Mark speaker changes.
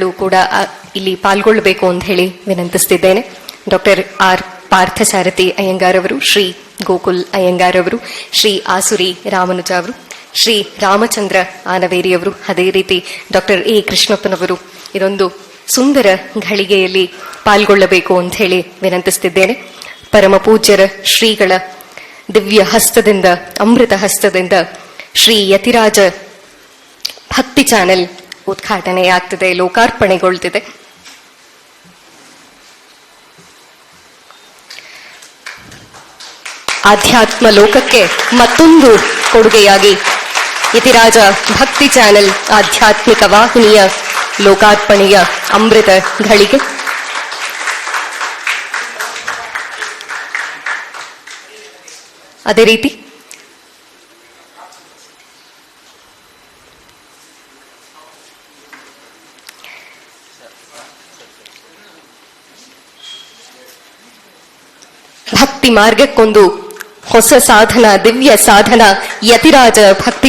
Speaker 1: ಕೂಡ ಇಲ್ಲಿ ಪಾಲ್ಗೊಳ್ಳಬೇಕು ಅಂತ ಹೇಳಿ ವಿನಂತಿಸ್ತಿದ್ದೇನೆ. ಡಾಕ್ಟರ್ ಆರ್ ಪಾರ್ಥಸಾರಥಿ ಅಯ್ಯಂಗಾರ್ ಅವರು, ಶ್ರೀ ಗೋಕುಲ್ ಅಯ್ಯಂಗಾರ್ ಅವರು, ಶ್ರೀ ಆಸುರಿ ರಾಮನುಜ ಅವರು, ಶ್ರೀ ರಾಮಚಂದ್ರ ಆನವೇರಿ ಅವರು, ಅದೇ ರೀತಿ ಡಾಕ್ಟರ್ ಎ ಕೃಷ್ಣಪ್ಪನವರು ಇದೊಂದು ಸುಂದರ ಘಳಿಗೆಯಲ್ಲಿ ಪಾಲ್ಗೊಳ್ಳಬೇಕು ಅಂತ ಹೇಳಿ ವಿನಂತಿಸ್ತಿದ್ದೇನೆ. ಪರಮ ಪೂಜ್ಯರ ಶ್ರೀಗಳ ದಿವ್ಯ ಹಸ್ತದಿಂದ, ಅಮೃತ ಹಸ್ತದಿಂದ ಶ್ರೀ ಯತಿರಾಜ ಭಕ್ತಿ ಚಾನೆಲ್ ಉದ್ಘಾಟನೆಯಾಗ್ತಿದೆ ಲೋಕಾರ್ಪಣೆಗೊಳ್ತಿದೆ. ಆಧ್ಯಾತ್ಮ ಲೋಕಕ್ಕೆ ಮತ್ತೊಂದು ಕೊಡುಗೆಯಾಗಿ. ಇತಿರಾಜ ಭಕ್ತಿ ಚಾನೆಲ್ ಆಧ್ಯಾತ್ಮಿಕ ವಾಹಿನಿಯ ಲೋಕಾರ್ಪಣೆಯ ಅಮೃತ ಘಳಿಗೆ. ಅದೇ ರೀತಿ ಭಕ್ತಿ ಮಾರ್ಗಕ್ಕೊಂದು ಹೊಸ ಸಾಧನ ದಿವ್ಯ ಸಾಧನ ಯತಿರಾಜ ಭಕ್ತಿ